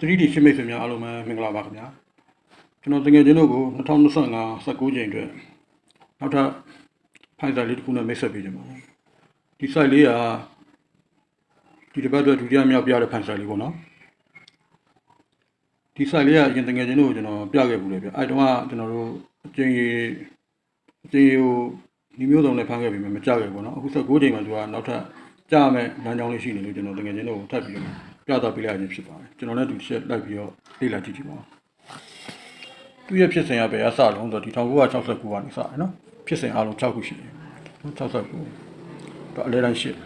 3D ရှင်းမိတ်ဆွေများအားလုံးပဲမင်္ဂလာပါခင်ဗျာကျွန်တော်တကယ်ချင်းတို့ကို2025 19ချိန်အတွက်နောက်ထပ်ဖိုင်စာလေးတစ်ခုနဲ့မိတ်ဆက်ပေးကြပါမယ်ဒီ site လေးကဒီတစ်ပတ်အတွက်ဒုတိယမြောက်ပြတဲ့ဖိုင်စာလေးပေါ့နော်ဒီ site လေးကအရင်တကယ်ချင်းတို့ကိုကျွန်တော်ပြခဲ့ဘူးလေဗျအဲ့တုန်းကကျွန်တော်တို့အကျဉ်းကြီးအကျဉ်းကြီးကိုဒီမျိုးစုံနဲ့ဖမ်းခဲ့ပြီမကြခဲ့ဘူးပေါ့နော်အခု19ချိန်မှာသူကနောက်ထပ်ကြားမဲ့လမ်းကြောင်းလေးရှိနေလို့ကျွန်တော်တကယ်ချင်းတို့ကိုထပ်ပြီးတော့ ပြသပေးလိုက်ရခြင်းဖြစ်ပါတယ်ကျွန်တော်လည်းဒီချက်လိုက်ပြီးတော့လေ့လာကြည့်ကြည့်ပါဦးသူရဲ့ဖြစ်စဉ်ကဘယ်အစလုံးဆိုတော့ဒီ1969ကနေစတယ်နော်ဖြစ်စဉ်အလုံး6ခုရှိတယ်69တော့အလဲတိုင်းရှစ်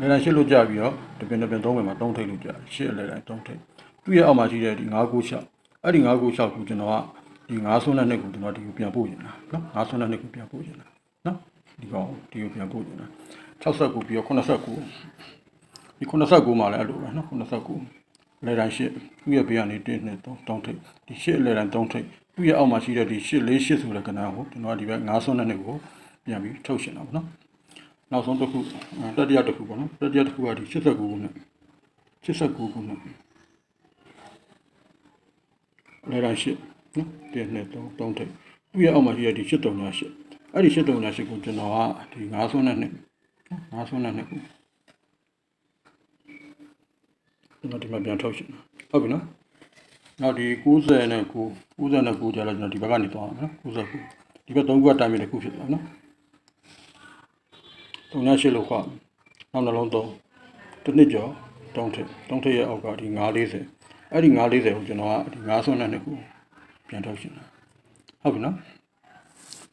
လဲတိုင်းရှစ်လို့ကြပြီးတော့တပင်တပင်သုံးပင်မှာ3ထိပ်လို့ကြရှစ်အလဲတိုင်း3ထိပ်သူရဲ့အောက်မှာရှိတဲ့ဒီ996အဲ့ဒီ996ကိုကျွန်တော်ကဒီ9ဆွန်းတဲ့နှစ်ကိုကျွန်တော်ဒီကိုပြန်ပို့နေတာနော်9ဆွန်းတဲ့နှစ်ကိုပြန်ပို့နေတာနော်ဒီကောင်ဒီကိုပြန်ပို့နေတာ69ပြီးတော့89 ဒီ89မှာလည်းအဲ့လိုပဲနော်89လဲတိုင်းရှစ်သူ့ရဲ့ဘေးကနေ1 2 3 3ထိပ်ဒီရှစ်လဲတိုင်း3ထိပ်သူ့ရဲ့အောက်မှာရှိတဲ့ဒီရှစ်4 8ဆိုတဲ့ကဏ္ဍကိုကျွန်တော်ကဒီဘက်9ဆွန်းတဲ့နှစ်ကိုပြန်ပြီးထုတ်ရှင်တာပေါ့နော်နောက်ဆုံးတစ်ခုတတိယတစ်ခုပေါ့နော်တတိယတစ်ခုကဒီ89ခုနဲ့89ခုနဲ့လဲတိုင်းရှစ်နော်1 2 3 3ထိပ်သူ့ရဲ့အောက်မှာရှိတဲ့ဒီ83ညာရှစ်အဲ့ဒီ83ညာရှစ်ကိုကျွန်တော်ကဒီ9ဆွန်းတဲ့နှစ်9ဆွန်းတဲ့နှစ်ကို ကျွန်တော်ဒီမှာပြန်ထုတ်ရှင်ဟုတ်ပြီနော်နောက်ဒီ90နဲ့9 90နဲ့9ကြာတော့ကျွန်တော်ဒီဘက်ကနေသွားအောင်နော်99ဒီဘက်3ခုကတိုင်းမြေတစ်ခုဖြစ်သွားနော်3နဲ့8လို့ခွာနောက်နှလုံး3တစ်နှစ်ကျော်3ထစ်3ထစ်ရဲ့အောက်ကဒီ940အဲ့ဒီ940ကိုကျွန်တော်ကဒီ9ဆွန်းနဲ့နှစ်ခုပြန်ထုတ်ရှင်ဟုတ်ပြီနော်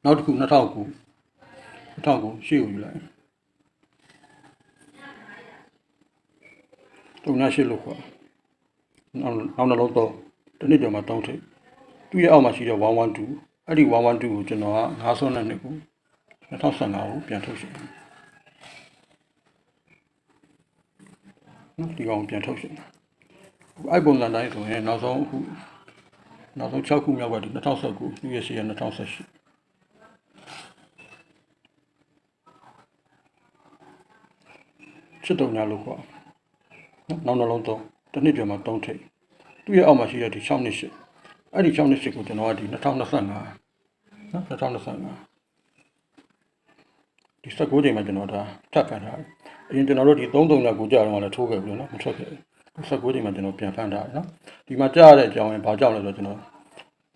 နောက်တစ်ခု2009 2009ရှေ့ကိုယူလိုက် တုံနာရှိလို့ခေါ်နောက်နောက်နှလုံးတော့တနည်းကျော်မှာတောင်းထိပ်သူ့ရဲ့အောက်မှာရှိတဲ့112အဲ့ဒီ112ကိုကျွန်တော်က9ဆွန်းနဲ့နှစ်ကို2015ကိုပြန်ထုတ်ရှင်နော်ဒီကောင်ပြန်ထုတ်ရှင်အဲ့ပုံစံတိုင်းဆိုရင်နောက်ဆုံးအခုနောက်ဆုံး6ခုမြောက်ကဒီ2019သူ့ရဲ့ရှေ့က2018ချစ်တုံညာလို့ခေါ် နော်နောက်နှလုံးသုံးတစ်နှစ်ကျော်မှာ3ထိပ်သူ့ရဲ့အောက်မှာရှိတဲ့ဒီ6နှစ်ရှိအဲ့ဒီ6နှစ်ရှိကိုကျွန်တော်ကဒီ2025နော်2025ဒီ19ချိန်မှာကျွန်တော်ဒါထပ်ဖန်ထားတယ်အရင်ကျွန်တော်တို့ဒီ33ညကိုကြာတော့လည်းထိုးခဲ့ပြီနော်မထွက်ခဲ့ဘူး19ချိန်မှာကျွန်တော်ပြန်ဖန်ထားတယ်နော်ဒီမှာကြာရတဲ့အကြောင်းရင်ဘာကြောင့်လဲဆိုတော့ကျွန်တော်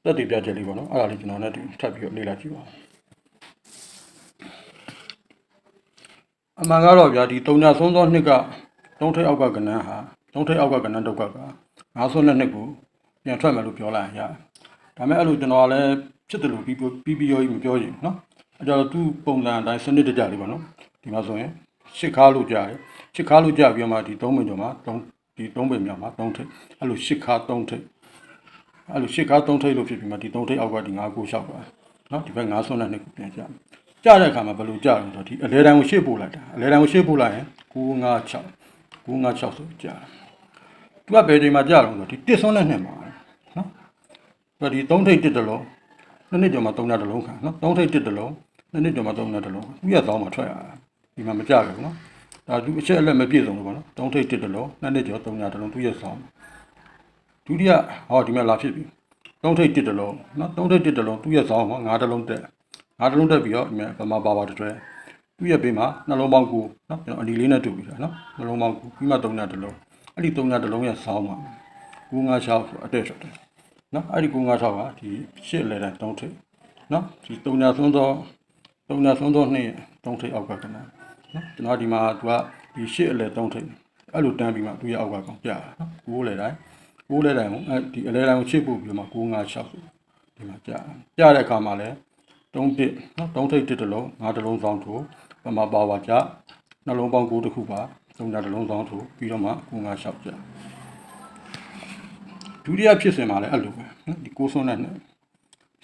သက်တည်ပြချက်လေးပေါ့နော်အဲ့ဒါလေးကျွန်တော်လည်းဒီထပ်ပြီးတော့လေ့လာကြည့်ပါဦးအမှန်ကတော့ဗျာဒီတုံညာဆုံးသောနှစ်က တုံးထိပ်အောက်ကကဏ္ဍဟာတုံးထိပ်အောက်ကကဏ္ဍဒုက္ခကငါးဆွန်းတဲ့နှစ်ကိုပြန်ထွက်မယ်လို့ပြောလိုက်ရတယ်။ဒါပေမဲ့အဲ့လိုကျွန်တော်ကလည်းဖြစ်တယ်လို့ပြီးပြီးပြီးရောကြီးမပြောရင်နော်။အဲ့တော့သူ့ပုံစံအတိုင်းစနစ်တကျလေးပေါ့နော်။ဒီမှာဆိုရင်ရှစ်ခါလို့ကြားတယ်။ရှစ်ခါလို့ကြားပြီးတော့မှဒီသုံးပင်ကျော်မှာသုံးဒီသုံးပင်မြောက်မှာသုံးထိပ်အဲ့လိုရှစ်ခါသုံးထိပ်အဲ့လိုရှစ်ခါသုံးထိပ်လို့ဖြစ်ပြီးမှဒီသုံးထိပ်အောက်ကဒီငါးကိုလျှောက်ပါနော်ဒီဘက်ငါးဆွန်းတဲ့နှစ်ကိုပြန်ကြမယ်။ကြတဲ့အခါမှာဘယ်လိုကြလဲဆိုတော့ဒီအလဲတန်းကိုရှေ့ပို့လိုက်တာအလဲတန်းကိုရှေ့ပို့လိုက်ရင်956 956ဆိုကြာသူကဘယ်ချိန်မှာကြာတော့ဆိုဒီတစ်ဆွန်းနဲ့နှစ်မှာနော်ပြီးတော့ဒီ3ထိပ်တစ်တလုံးနှစ်နှစ်ကျော်မှာ3ညတလုံးခံနော်3ထိပ်တစ်တလုံးနှစ်နှစ်ကျော်မှာ3ညတလုံးသူရသောင်းမှာထွက်ရတာဒီမှာမကြဘူးနော်ဒါသူအချက်အလက်မပြည့်စုံလို့ပေါ့နော်3ထိပ်တစ်တလုံးနှစ်နှစ်ကျော်3ညတလုံးသူရသောင်းဒုတိယဟောဒီမှာလာဖြစ်ပြီ3ထိပ်တစ်တလုံးနော်3ထိပ်တစ်တလုံးသူရသောင်းမှာ9တလုံးတက်9တလုံးတက်ပြီးတော့ဒီမှာဗမာပါပါတွဲ သူ့ရဲ့ဘေးမှာနှလုံးပေါင်းကိုနော်ကျွန်တော်အဒီလေးနဲ့တူပြီးတာနော်နှလုံးပေါင်းကိုပြီးမှ3ညတလုံးအဲ့ဒီ3ညတလုံးရဲ့ဆောင်းမှာ956ဆိုအတက်ထွက်တယ်နော်အဲ့ဒီ956ကဒီရှစ်လေတိုင်း3ထိပ်နော်ဒီ3ညဆုံးသော3ညဆုံးသောနှစ်3ထိပ်အောက်ကကနော်ကျွန်တော်ဒီမှာသူကဒီရှစ်အလဲ3ထိပ်အဲ့လိုတန်းပြီးမှသူ့ရဲ့အောက်ကကောင်ကြာနော်9လေတိုင်း9လေတိုင်းကိုအဲ့ဒီအလဲတိုင်းကိုချစ်ပို့ပြီးမှ956ဆိုဒီမှာကြာကြာတဲ့အခါမှာလည်း3တစ်နော်3ထိပ်တစ်တလုံး5တလုံးဆောင်ထိုး ပမာပါဝါကြနှလုံးပေါင်း9တစ်ခုပါသုံးညတလုံးဆောင်ထိုးပြီးတော့မှ956ကြဒုတိယဖြစ်စဉ်မှာလည်းအဲ့လိုပဲနော်ဒီကိုးစွန်းနဲ့နဲ့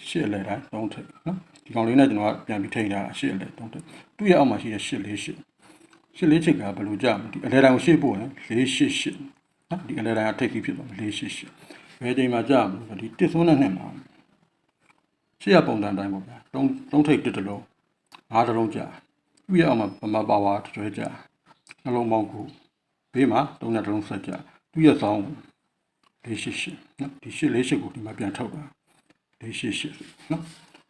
ရှစ်အလဲတိုင်း3ထိပ်နော်ဒီကောင်လေးနဲ့ကျွန်တော်ကပြန်ပြီးထိန်းထားတာရှစ်အလဲ3ထိပ်သူ့ရဲ့အောက်မှာရှိတဲ့ရှစ်လေးရှစ်ရှစ်လေးချစ်ကဘယ်လိုကြမလဲဒီအလဲတိုင်းကိုရှေ့ပို့ရင်488နော်ဒီအလဲတိုင်းကထိပ်ပြီးဖြစ်သွား488ဘယ်ချိန်မှာကြမလဲဒီတစ်စွန်းနဲ့နဲ့မှာရှေ့ရပုံစံတိုင်းပေါ့ဗျာ3 3ထိပ်တစ်တလုံး5တလုံးကြာ သူ့ရဲ့အောက်မှာပမာပါဝါတွဲကြာနှလုံးပေါင်းကိုဘေးမှာ3နဲ့တလုံးဆက်ကြာသူ့ရဲ့ဆောင်းလေးရှိရှိနော်ဒီရှိလေးရှိကိုဒီမှာပြန်ထုတ်ပါလေးရှိရှိနော်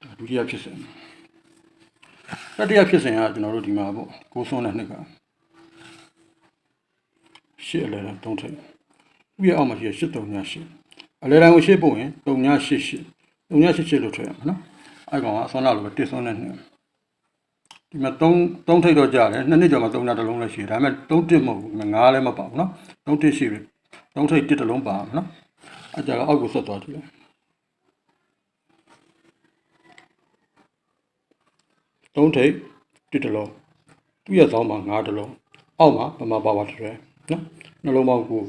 ဒါဒုတိယဖြစ်စဉ်တတိယဖြစ်စဉ်ကကျွန်တော်တို့ဒီမှာပေါ့ကိုးစွန်းတဲ့နှစ်ကရှစ်အလဲတုံးထိပ်ဥရဲ့အောက်မှာရှိရရှစ်တုံညာရှစ်အလဲတိုင်းကိုရှစ်ပို့ရင်တုံညာရှစ်ရှစ်တုံညာရှစ်ရှစ်လို့ထွက်ရမှာနော်အဲ့ကောင်ကအစွန်းလာလို့ပဲတစ်စွန်းတဲ့နှစ် ဒီမှာ3 3ထိပ်တော့ကြာတယ်နှစ်နှစ်ကျော်မှာ3နာတစ်လုံးလည်းရှိတယ်ဒါပေမဲ့3တစ်မဟုတ်ဘူး9လည်းမပါဘူးเนาะ3တစ်ရှိပြီ3ထိပ်တစ်တစ်လုံးပါမှာเนาะအကြတော့အောက်ကိုဆက်သွားတယ်3ထိပ်တစ်တစ်လုံးသူ့ရဲ့သောင်းမှာ9တစ်လုံးအောက်မှာပမာပါပါတစ်ရဲเนาะနှလုံးပေါင်းကို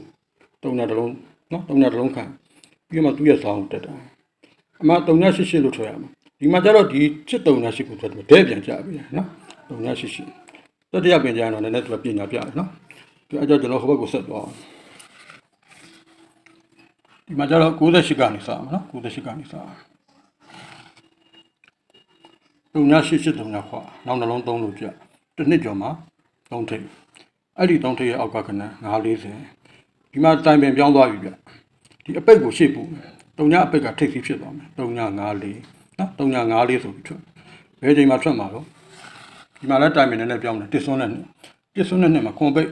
3နာတစ်လုံးเนาะ3နာတစ်လုံးခံပြီးမှသူ့ရဲ့သောင်းတက်တာအမှ3နာ88လို့ထွက်ရမှာ ဒီမှာကျတော့ဒီစစ်တုံနာရှိကိုဆိုတော့ဒဲပြန်ကြပြီနော်တုံနာရှိရှိတတိယပင်ကြရတော့လည်းလည်းသူကပညာပြတယ်နော်ဒီအကြောကျွန်တော်ဟိုဘက်ကိုဆက်သွားအောင်ဒီမှာကျတော့98ကနေစအောင်နော်98ကနေစအောင်တုံနာရှိရှိတုံနာခွာနောက်နှလုံးသုံးလို့ပြတစ်နှစ်ကျော်မှာသုံးထိပ်အဲ့ဒီသုံးထိပ်ရဲ့အောက်ကကဏ္ဍ940ဒီမှာတိုင်ပင်ပြောင်းသွားပြီဗျဒီအပိတ်ကိုရှေ့ပို့တုံညာအပိတ်ကထိပ်စီးဖြစ်သွားမယ်တုံညာ94 နော်တုံညာ94ဆိုပြီးထွက်ဘယ်ချိန်မှာထွက်မှာတော့ဒီမှာလည်းတိုင်ပင်နဲ့ပြောင်းတယ်တစ်စွန်းနဲ့တစ်စွန်းနဲ့မှာခွန်ပိတ်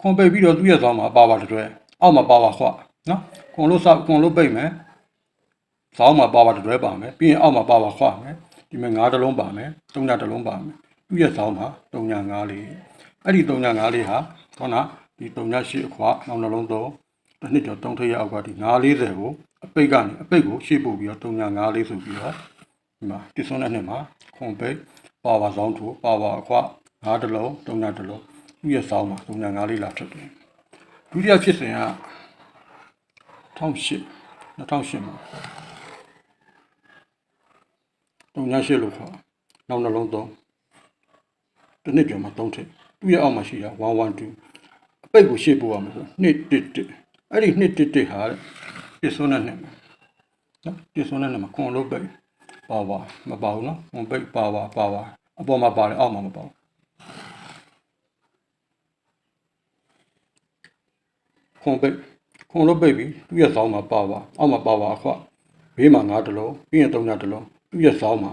ခွန်ပိတ်ပြီးတော့သူ့ရဲ့သွားမှာပါပါတွဲအောက်မှာပါပါခွနော်ခွန်လို့စခွန်လို့ပိတ်မယ်ဇောင်းမှာပါပါတွဲပါမယ်ပြီးရင်အောက်မှာပါပါခွမယ်ဒီမှာ9တလုံးပါမယ်3ညတလုံးပါမယ်သူ့ရဲ့ဇောင်းမှာ3ည9လေးအဲ့ဒီ3ည9လေးဟာခေါနာဒီ3ည8အခွနောက်နှလုံးတော့တစ်နှစ်ကျော်3ထရအောက်ကဒီ940ကို အပိတ်ကနေအပိတ်ကိုရှေ့ပို့ပြီးတော့3ည9လေးဆိုပြီးတော့ဒီမှာတစ်စွန်းတဲ့နှစ်မှာခွန်ပိတ်ပါပါဇောင်းထိုးပါပါအခွ9တလုံး3ညတလုံးသူ့ရဲ့ဇောင်းမှာ3ည9လေးလာထွက်တယ်ဒုတိယဖြစ်စဉ်က2008 2008မှာတုံညာရှိလို့ခေါ်နောက်နှလုံးသုံးတစ်နှစ်ကျော်မှာသုံးထည့်သူ့ရဲ့အောက်မှာရှိတာ112အပိတ်ကိုရှေ့ပို့ရမှာဆို211အဲ့ဒီ211ဟာ ပြစ်စွန်းတဲ့နှစ်မှာနော်ပြစ်စွန်းတဲ့နှစ်မှာခွန်လို့ပိတ်ပါပါမပါဘူးနော်ခွန်ပိတ်ပါပါပါပါအပေါ်မှာပါတယ်အောက်မှာမပါဘူးခွန်ပိတ်ခွန်လို့ပိတ်ပြီးသူ့ရဲ့ဇောင်းမှာပါပါအောက်မှာပါပါအခွဘေးမှာ9တလုံးပြီးရင်3ညတလုံးသူ့ရဲ့ဇောင်းမှာ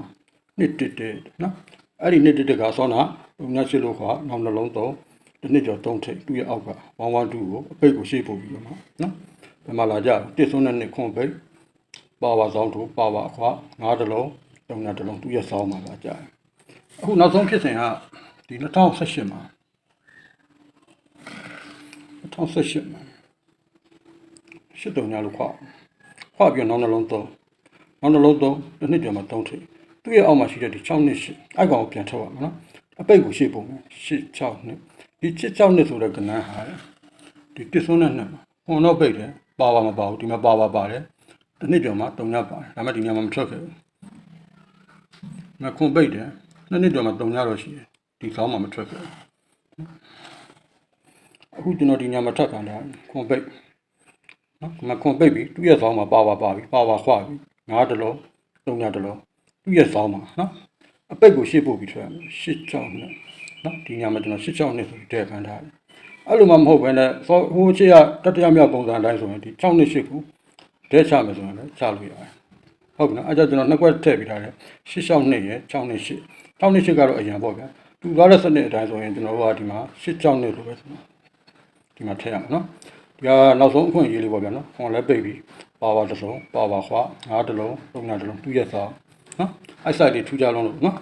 နှစ်တစ်တစ်နော်အဲ့ဒီနှစ်တစ်တစ်ကဆောနာဘုံညရှိလို့ခါနောက်နှလုံးသုံးတစ်နှစ်ကျော်သုံးထိပ်သူ့ရဲ့အောက်က112ကိုအပိတ်ကိုရှေ့ပို့ပြီးတော့မှာနော် ဘယ်မှာလာကြတစ်စွန်းနဲ့နှစ်ခွန်ပိတ်ပါပါဇောင်းတို့ပါပါအခွ9တလုံး3ညတလုံးသူ့ရဲ့ဇောင်းမှာလာကြအခုနောက်ဆုံးဖြစ်စဉ်ကဒီ2018မှာ2018မှာရှစ်တုံညာလို့ခွခွပြီးနောက်နှလုံးသုံးနောက်နှလုံးသုံးတစ်နှစ်ကျော်မှာသုံးထိပ်သူ့ရဲ့အောက်မှာရှိတဲ့ဒီ6နှစ်ရှိအဲ့ကောင်ကိုပြန်ထုတ်ရမှာနော်အပိတ်ကိုရှေ့ပုံမယ်ရှစ်6နှစ်ဒီချစ်6နှစ်ဆိုတဲ့ကဏ္ဍဟာဒီတစ်စွန်းနဲ့နှစ်မှာခွန်တော့ပိတ်တယ် ပါပါမပါဘူးဒီမှာပါပါပါတယ်တစ်နှစ်ကျော်မှာ3ညပါတယ်ဒါမှဒီညမှာမထွက်ခဲ့ဘူးမခွန်ပိတ်တယ်နှစ်နှစ်ကျော်မှာ3ညတော့ရှိတယ်ဒီကောင်းမှာမထွက်ခဲ့ဘူးအခုကျွန်တော်ဒီညမှာထွက်ခံတာခွန်ပိတ်နော်ဒီမှာခွန်ပိတ်ပြီးသူ့ရဲ့ဇောင်းမှာပါပါပါပြီးပါပါခွာပြီးငါးတလုံးသုံးညတလုံးသူ့ရဲ့ဇောင်းမှာနော်အပိတ်ကိုရှေ့ပို့ပြီးထွက်ရမယ်ရှစ်ချောင်းနဲ့နော်ဒီညမှာကျွန်တော်ရှစ်ချောင်းနဲ့ဆိုပြီးတဲ့ခံထားတယ် အဲ့လိုမှမဟုတ်ဘဲနဲ့ဟိုချေကတတိယမြောက်ပုံစံအတိုင်းဆိုရင်ဒီ6နှစ်8ခုဒဲချမယ်ဆိုရင်လည်းချလို့ရတယ်ဟုတ်ပြီနော်အဲ့ဒါကျွန်တော်နှစ်ခွက်ထည့်ပြီးထားတယ်ရှစ်ချောင်းနှစ်ရယ်6နှစ်8 6နှစ်8ကတော့အရင်ပေါ့ဗျာသူသွားတဲ့စနစ်အတိုင်းဆိုရင်ကျွန်တော်တို့ကဒီမှာရှစ်ချောင်းနှစ်လို့ပဲဆိုတော့ဒီမှာထည့်ရမှာနော်ဒီကနောက်ဆုံးအခွင့်အရေးလေးပေါ့ဗျာနော်ခွန်လည်းပိတ်ပြီးပါပါတစ်စုံပါပါခွာငါးတစ်လုံးသုံးညတစ်လုံးသူ့ရဲ့စာနော်အဲ့ site တွေထူကြလုံးလို့နော်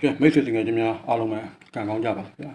ကဲမိတ်ဆွေတငယ်ချင်းများအားလုံးပဲကံကောင်းကြပါစေဗျာ